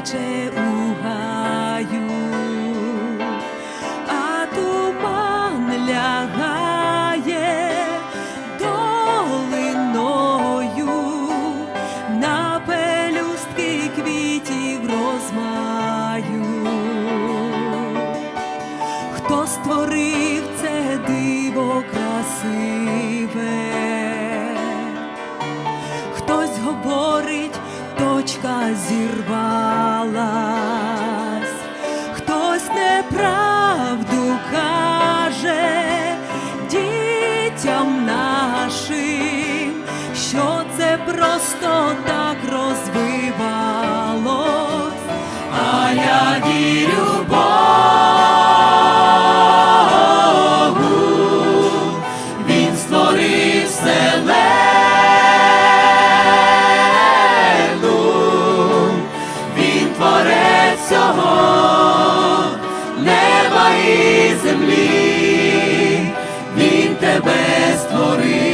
щебече у гаю, а туман лягає долиною на пелюстки квітів розмаю. Хто створив це диво красиве? Хтось говорить, точка зірвалась, хтось неправду всього неба і землі, він тебе створив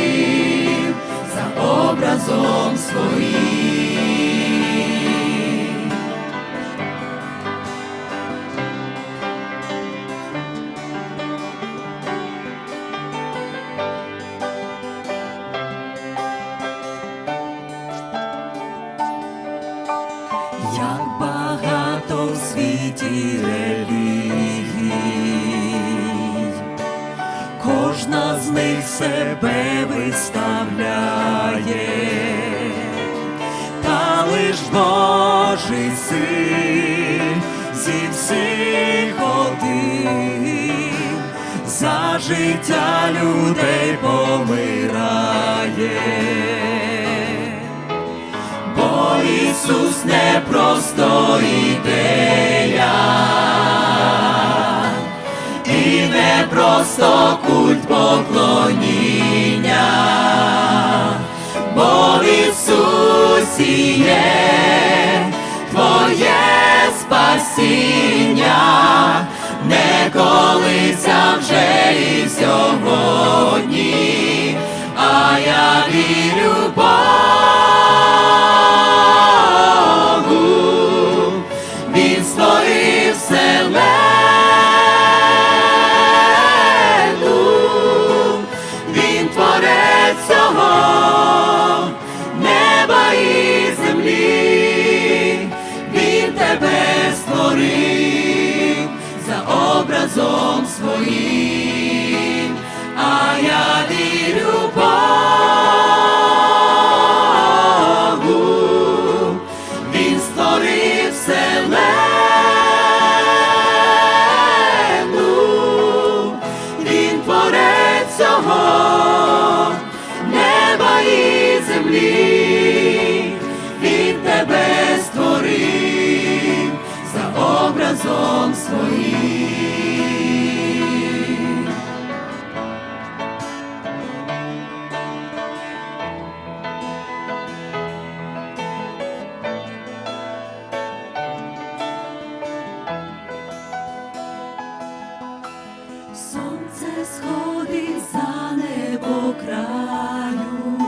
Як багато в світі релігій, кожна з них себе виставляє, та лиш Божий син зі всіх один. За життя людей помирає. Ісус не просто ідея, і не просто культ поклоніння, бо в Ісусі є твоє спасіння, не колися вже і сьогодні, а я вірю Богу, а я вірю він створив вселену, він творець всього неба і землі, він тебе створив за образом своїм. Сонце сходить за небо краю,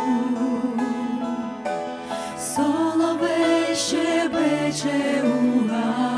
соловей щебече у гаю.